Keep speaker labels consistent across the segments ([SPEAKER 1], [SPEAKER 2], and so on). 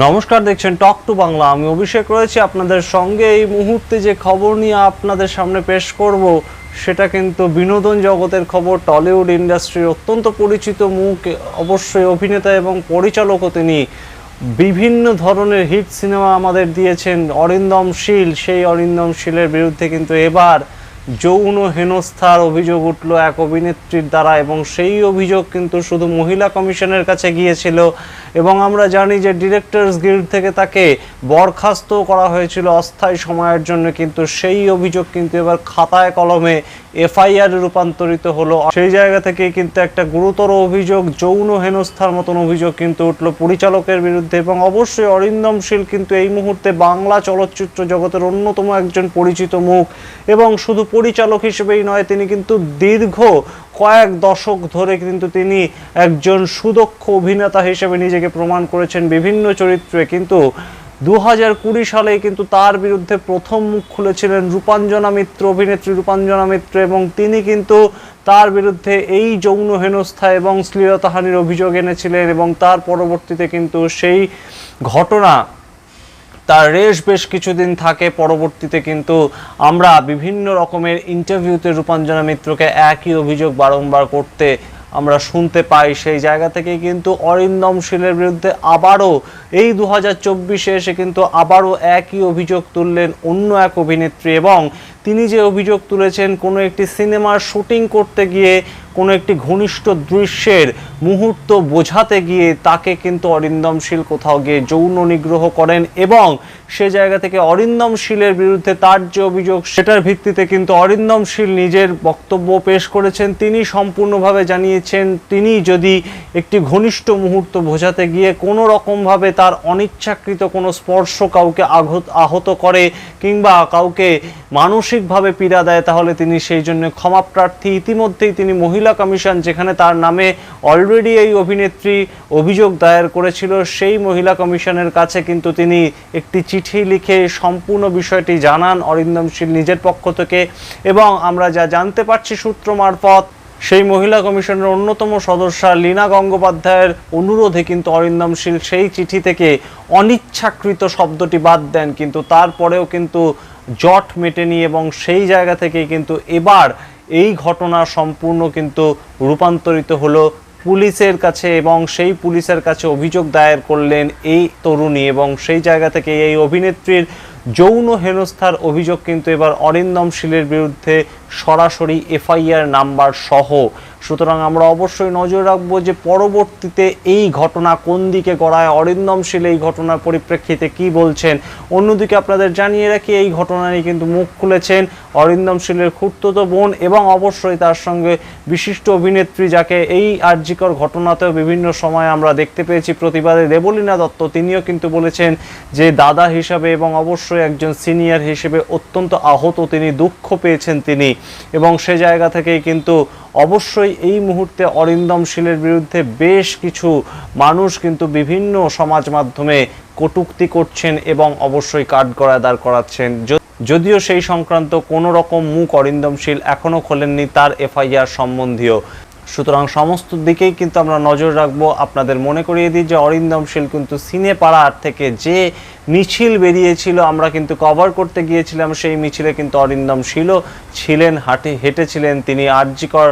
[SPEAKER 1] নমস্কার, দেখছেন টক টু বাংলা। আমি অভিষেক রয়েছি আপনাদের সঙ্গে। এই মুহূর্তে যে খবর নিয়ে আপনাদের সামনে পেশ করব, সেটা কিন্তু বিনোদন জগতের খবর। টলিউড ইন্ডাস্ট্রির অত্যন্ত পরিচিত মুখ, অবশ্যই অভিনেতা এবং পরিচালকও তিনি। বিভিন্ন ধরনের হিট সিনেমা আমাদের দিয়েছেন। অরিন্দম শীল, সেই অরিন্দম শীলের বিরুদ্ধে কিন্তু এবার যৌন হেনস্থার অভিযোগ উঠল এক অভিনেত্রীর দ্বারা এবং সেই অভিযোগ কিন্তু শুধু মহিলা কমিশনের কাছে গিয়েছিল এবং আমরা জানি যে ডিরেক্টরস গিল্ড থেকে তাকে বরখাস্ত করা হয়েছিল অস্থায়ী সময়ের জন্য, কিন্তু সেই অভিযোগ কিন্তু এবার খাতায় কলমে এফআইআর রূপান্তরিত হলো। সেই জায়গা থেকে কিন্তু একটা গুরুতর অভিযোগ, যৌন হেনস্থার মতন অভিযোগ কিন্তু উঠল পরিচালকের বিরুদ্ধে এবং অবশ্যই অরিন্দম শীল কিন্তু এই মুহূর্তে বাংলা চলচ্চিত্র জগতের অন্যতম একজন পরিচিত মুখ এবং শুধু পরিচালক হিসেবেই নয়, তিনি কিন্তু দীর্ঘ কয়েক দশক ধরে কিন্তু তিনি একজন সুদক্ষ অভিনেতা হিসেবে নিজেকে প্রমাণ করেছেন বিভিন্ন চরিত্রে। কিন্তু দু হাজার কুড়ি সালে কিন্তু তার বিরুদ্ধে প্রথম মুখ খুলেছিলেন রূপাঞ্জনা মিত্র, অভিনেত্রী রূপাঞ্জনা মিত্র এবং তিনি কিন্তু তার বিরুদ্ধে এই যৌন হেনস্থা এবং শ্লীলতাহানির অভিযোগ এনেছিলেন এবং তার পরবর্তীতে কিন্তু সেই ঘটনা তার রেশ বেশ কিছুদিন থাকে। পরবর্তীতে কিন্তু আমরা বিভিন্ন রকমের ইন্টারভিউতে রূপাঞ্জনা মিত্রকে একই অভিযোগ বারংবার করতে আমরা শুনতে পাই। সেই জায়গা থেকে কিন্তু অরিন্দম শীলের বিরুদ্ধে আবারও এই দু হাজার চব্বিশে এসে কিন্তু আবারও একই অভিযোগ তুললেন অন্য এক অভিনেত্রী এবং তিনি যে অভিযোগ তুলেছেন, কোনো একটি সিনেমার শুটিং করতে গিয়ে কোনো একটি ঘনিষ্ঠ দৃশ্যের মুহূর্ত বোঝাতে গিয়ে তাকে কিন্তু অরিন্দম শীল কোথাও গিয়ে যৌন নিগ্রহ করেন এবং সে জায়গা থেকে অরিন্দম শীলের বিরুদ্ধে তার যে অভিযোগ, সেটার ভিত্তিতে কিন্তু অরিন্দম শীল নিজের বক্তব্য পেশ করেছেন। তিনি সম্পূর্ণভাবে জানিয়েছেন, তিনি যদি একটি ঘনিষ্ঠ মুহূর্ত বোঝাতে গিয়ে কোনো রকমভাবে তার অনিচ্ছাকৃত কোনো স্পর্শ কাউকে আঘত আহত করে কিংবা কাউকে মানসিকভাবে পীড়া দেয়, তাহলে তিনি সেই জন্য ক্ষমা প্রার্থী। ইতিমধ্যেই তিনি মহিলা কমিশন, যেখানে তার নামে অলরেডি এই অভিনেত্রী অভিযোগ দায়ের করেছিল, সেই মহিলা কমিশনের কাছে কিন্তু তিনি একটি চিঠি লিখে সম্পূর্ণ বিষয়টি জানান অরিন্দম শীল নিজের পক্ষ থেকে। এবং আমরা যা জানতে পারছি সূত্র মারফত, সেই মহিলা কমিশনের অন্যতম সদস্যা লীনা গঙ্গোপাধ্যায়ের অনুরোধে কিন্তু অরিন্দম শীল সেই চিঠি থেকে অনিচ্ছাকৃত শব্দটি বাদ দেন। কিন্তু তারপরেও কিন্তু জট মেটেনি এবং সেই জায়গা থেকেই কিন্তু এবার এই ঘটনা সম্পূর্ণ কিন্তু রূপান্তরিত হলো পুলিশের কাছে এবং সেই পুলিশের কাছে অভিযোগ দায়ের করলেন এই তরুণী এবং সেই জায়গা থেকে এই অভিনেত্রীর যৌন হেনস্থার অভিযোগ কিন্তু এবার অরিন্দম শীলের বিরুদ্ধে সরাসরি এফআইআর নাম্বার সহ। সুতরাং আমরা অবশ্যই নজর রাখব যে পরবর্তীতে এই ঘটনা কোন দিকে গড়ায়, অরিন্দম শীল এই ঘটনার পরিপ্রেক্ষিতে কি বলছেন, অন্যদিকে আপনাদের জানিয়ে রাখি এই ঘটনা নিয়ে কিন্তু মুখ খুলেছেন অরিন্দম শীলের খুঁড়তো বোন এবং অবশ্যই তার সঙ্গে বিশিষ্ট অভিনেত্রী যাকে এই আর্যিকর ঘটনাতেও বিভিন্ন সময় আমরা দেখতে পেয়েছি প্রতিবাদে দেবলীনা দত্ত, তিনিও কিন্তু বলেছেন যে দাদা হিসাবে এবং অবশ্যই একজন সিনিয়র হিসেবে অত্যন্ত আহত তিনি, দুঃখ পেয়েছেন তিনি। এবং সে জায়গা থেকেই কিন্তু অবশ্যই এই মুহূর্তে অরিন্দম শীলের বিরুদ্ধে বেশ কিছু মানুষ কিন্তু বিভিন্ন সমাজ মাধ্যমে কটূক্তি করছেন এবং অবশ্যই কাঠগড়ায় দাঁড় করাচ্ছেন। যদিও সেই সংক্রান্ত কোনো রকম মুখ অরিন্দম শীল এখনও খোলেননি, তার এফআইআর সম্বন্ধীয়। সুতরাং সমস্ত দিকেই কিন্তু আমরা নজর রাখব। আপনাদের মনে করিয়ে দিই যে অরিন্দম শীল কিন্তু সিনে পাড়ার থেকে যে মিছিল বেরিয়েছিল, আমরা কিন্তু কভার করতে গিয়েছিলাম, সেই মিছিলে কিন্তু অরিন্দম শীলও ছিলেন, হাঁটে, হেঁটেছিলেন তিনি আর্যিকর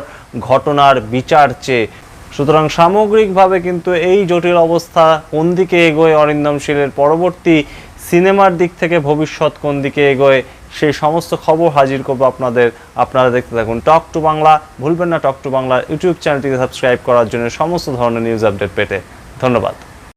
[SPEAKER 1] ঘটনার বিচার চেয়ে। সুতরাং সামগ্রিকভাবে কিন্তু এই জটিল অবস্থা কোন দিকে এগোয় অরিন্দম শীলের পরবর্তী সিনেমার দিক থেকে ভবিষ্যৎ কোন দিকে এগোয়, সেই সমস্ত খবর হাজির করব আপনাদের, আপনারা দেখতে থাকুন টক টু বাংলা। ভুলবেন না টক টু বাংলা ইউটিউব চ্যানেলটিকে সাবস্ক্রাইব করার জন্য সমস্ত ধরনের নিউজ আপডেট পেতে। ধন্যবাদ।